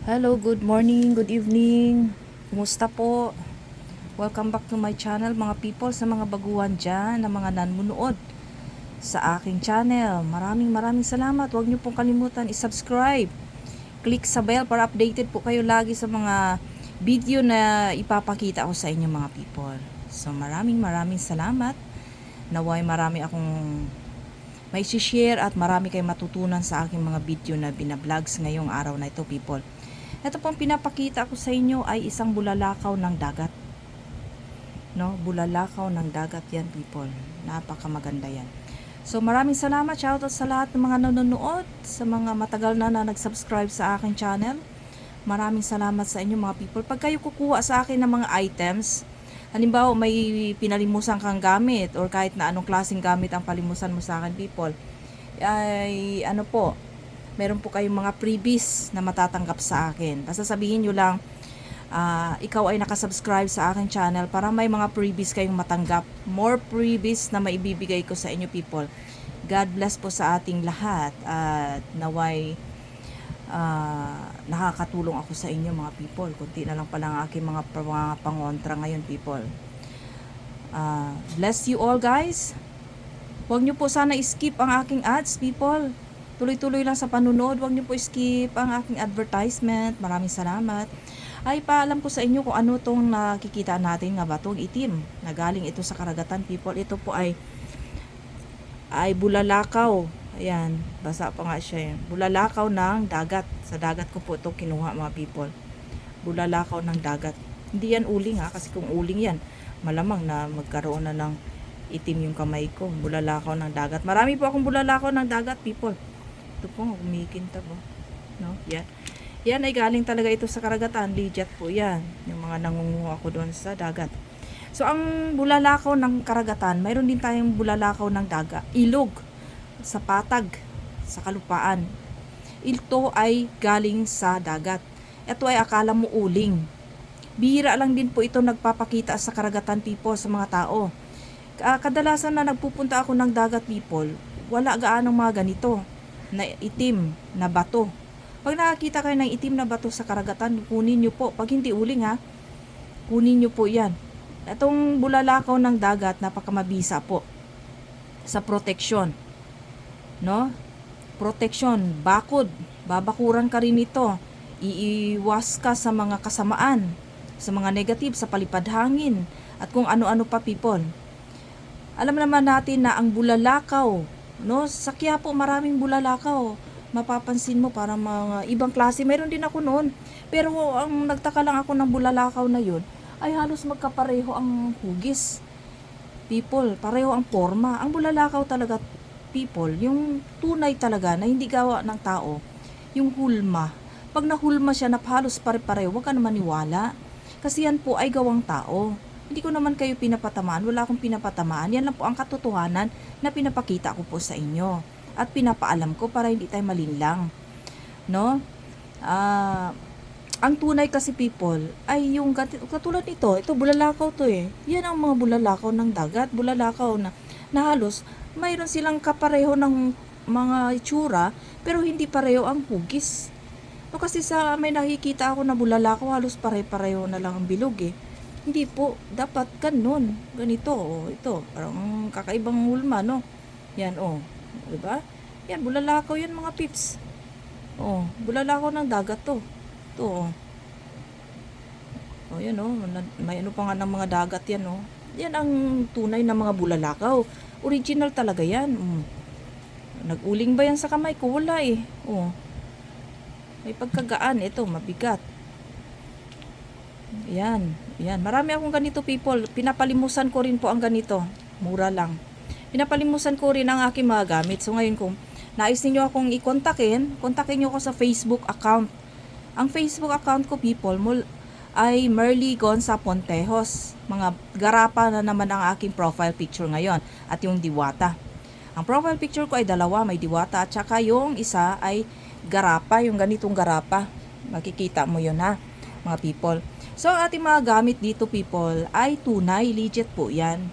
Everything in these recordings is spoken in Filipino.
Hello, good morning, good evening. Kumusta po? Welcome back to my channel mga people sa mga baguhan dyan, na mga nanunood sa aking channel. Maraming maraming salamat. Huwag niyo pong kalimutan i-subscribe. Click sa bell para updated po kayo lagi sa mga video na ipapakita ko sa inyo mga people. So maraming maraming salamat. Naway marami akong may share at marami kayong matutunan sa aking mga video na binablogs ngayong araw na ito people. Ito pong pinapakita ko sa inyo ay isang bulalakaw ng dagat. No, bulalakaw ng dagat yan people. Napakamaganda yan. So maraming salamat, shoutout sa lahat ng mga nanonood, sa mga matagal na na nag-subscribe sa aking channel. Maraming salamat sa inyo mga people. Pag kayo kukuha sa akin ng mga items, halimbawa may pinalimusan kang gamit or kahit na anong klaseng gamit ang palimusan mo sa akin people, ay ano po, meron po kayong mga freebies na matatanggap sa akin. Basta sabihin nyo lang, ah, ikaw ay nakasubscribe sa aking channel para may mga freebies kayong matanggap. More freebies na maibibigay ko sa inyo people. God bless po sa ating lahat at naway ah, nakakatulong ako sa inyo mga people. Kunti na lang pala ang aking mga, mga pangontra ngayon people. Ah, bless you all guys. Huwag nyo po sana skip ang aking ads people. Tuloy-tuloy lang sa panunod. Huwag niyo po skip ang aking advertisement. Maraming salamat. Ay paalam ko sa inyo kung ano tong nakikita natin nga ba itong itim na galing ito sa karagatan people. Ito po ay ay bulalakaw. Ayan, basa pa nga siya yan. Bulalakaw ng dagat. Sa dagat ko po ito kinuha mga people. Bulalakaw ng dagat. Hindi yan uling ha, kasi kung uling yan, malamang na magkaroon na ng itim yung kamay ko. Bulalakaw ng dagat. Marami po akong bulalakaw ng dagat, people. Ito po, kumikintab oh. No? Yan. Yan ay galing talaga ito sa karagatan. Legit po yan. Yung mga nangunguha ko doon sa dagat. So, ang bulalakaw ng karagatan, mayroon din tayong bulalakaw ng daga. Ilog. Sa patag. Sa kalupaan. Ito ay galing sa dagat. Ito ay akala mo uling. Bihira lang din po ito nagpapakita sa karagatan people sa mga tao. Ah, kadalasan na nagpupunta ako ng dagat people, wala gaanong mga ganito na itim na bato. Pag nakakita kayo ng itim na bato sa karagatan, kunin nyo po. Pag hindi uling ha, kunin nyo po yan. Itong bulalakaw ng dagat, napakamabisa po sa proteksyon. No? Proteksyon, bakod, babakuran ka rin ito. Iiwas ka sa mga kasamaan, sa mga negative, sa palipad hangin, at kung ano-ano pa people. Alam naman natin na ang bulalakaw, no, sa Quiapo maraming bulalakaw. Mapapansin mo para mga ibang klase. Meron din ako noon. Pero ang nagtaka lang ako ng bulalakaw na yun, ay halos magkapareho ang hugis. People, pareho ang forma. Ang bulalakaw talaga, people, yung tunay talaga na hindi gawa ng tao, yung hulma. Pag nahulma siya na halos pare-pareho, huwag ka naman niwala. Kasi yan po ay gawang tao. Hindi ko naman kayo pinapatamaan, wala akong pinapatamaan. Yan lang po ang katotohanan na pinapakita ko po sa inyo. At pinapaalam ko para hindi tayo malinlang. No? Ah... ang tunay kasi people ay yung katulad nito, ito bulalakaw to eh. Yan ang mga bulalakaw ng dagat, bulalakaw na, na halos mayroon silang kapareho ng mga itsura pero hindi pareho ang hugis. No, kasi sa may nakikita ako na bulalakaw halos pare-pareho na lang ang bilog eh. Hindi po, dapat ganun. Ganito, oh, ito, parang kakaibang hulma, no? Yan, oh. Di ba? Yan, bulalakaw yan mga pips. Oh, bulalakaw ng dagat to. Ito, oh. Oh, yan, oh. May ano pa nga ng mga dagat yan, oh. Yan ang tunay na mga bulalakaw. Original talaga yan. Mm. Nag-uling ba yan sa kamay ko? Wala eh. Oh. May pagkagaan. Ito, mabigat. Yan. Yan. Marami akong ganito people. Pinapalimusan ko rin po ang ganito. Mura lang. Pinapalimusan ko rin ang aking mga gamit. So ngayon kung nais ninyo akong i-kontakin, kontakin nyo ako sa Facebook account. Ang Facebook account ko people mul ay Merly Gonza Pontejos. Mga garapa na naman ang aking profile picture ngayon at yung diwata. Ang profile picture ko ay dalawa, may diwata at saka yung isa ay garapa, yung ganitong garapa. Makikita mo yun ha, mga people. So, ang ating mga gamit dito, people, ay tunay, legit po yan.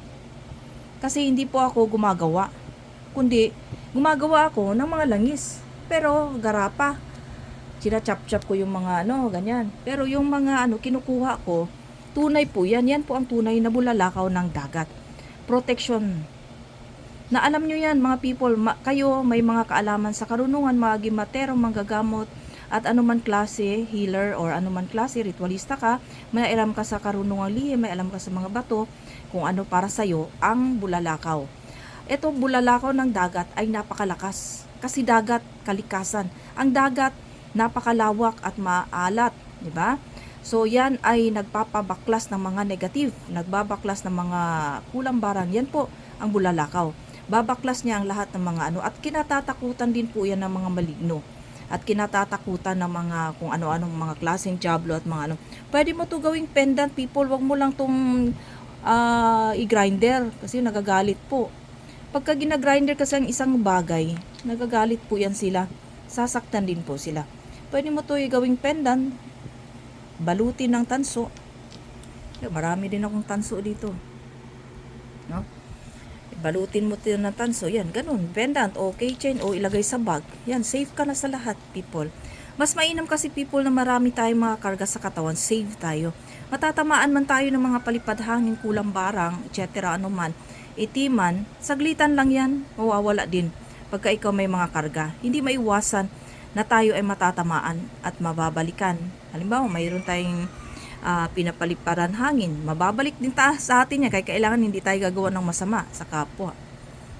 Kasi hindi po ako gumagawa. Kundi, gumagawa ako ng mga langis. Pero, garapa. Sinachap-chap ko yung mga ano, ganyan. Pero yung mga ano, kinukuha ko, tunay po yan. Yan po ang tunay na bulalakaw ng dagat. Protection. Na alam nyo yan, mga people, ma- kayo may mga kaalaman sa karunungan, mga gimatero, manggagamot, at anuman klase, healer, or anuman klase, ritualista ka, may alam ka sa karunungan lihim, may alam ka sa mga bato, kung ano para sa'yo ang bulalakaw. Ito, bulalakaw ng dagat ay napakalakas. Kasi dagat, kalikasan. Ang dagat, napakalawak at maalat. di ba? So, yan ay nagpapabaklas ng mga negative, nagbabaklas ng mga kulambaran. Yan po ang bulalakaw. Babaklas niya ang lahat ng mga ano at kinatatakutan din po yan ng mga maligno at kinatatakutan ng mga kung ano-anong mga klaseng jablo at mga ano. Pwede mo to gawing pendant people, wag mo lang tong ah, i-grinder kasi nagagalit po. Pagka ginagrinder kasi ang isang bagay, nagagalit po yan sila. Sasaktan din po sila. Pwede mo to gawing pendant, balutin ng tanso. Marami din akong tanso dito. No? Balutin mo ito ng tanso, yan, ganun, pendant o keychain o ilagay sa bag. Yan, safe ka na sa lahat, people. Mas mainam kasi people na marami tayong mga karga sa katawan, save tayo. Matatamaan man tayo ng mga palipad hangin, kulang barang, etc. ano man, itiman, saglitan lang yan, mawawala din. Pagka ikaw may mga karga, hindi maiwasan na tayo ay matatamaan at mababalikan. Halimbawa, mayroon tayong ah, pinapaliparan hangin, mababalik din ta sa atin yan, kaya kailangan hindi tayo gagawa ng masama sa kapwa.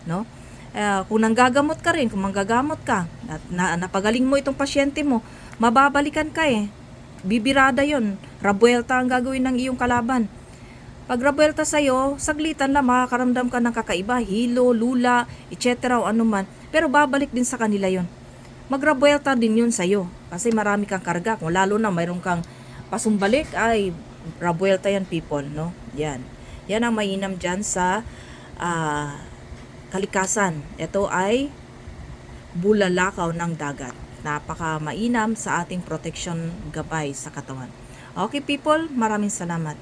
No? Eh, kung nanggagamot ka rin, kung manggagamot ka, at na, napagaling mo itong pasyente mo, mababalikan ka eh. Bibirada yon Rabuelta ang gagawin ng iyong kalaban. Pag rabuelta sa'yo, saglitan lang makakaramdam ka ng kakaiba, hilo, lula, etc. o anuman. Pero babalik din sa kanila yon magrabuelta din yun sa'yo. Kasi marami kang karga. Kung lalo na mayroon kang pasumbalik, ay rabuelta yan people, no? Yan. Yan ang mainam dyan sa ah, kalikasan. Ito ay bulalakaw ng dagat. Napaka mainam sa ating protection gabay sa katawan. Okay people, maraming salamat.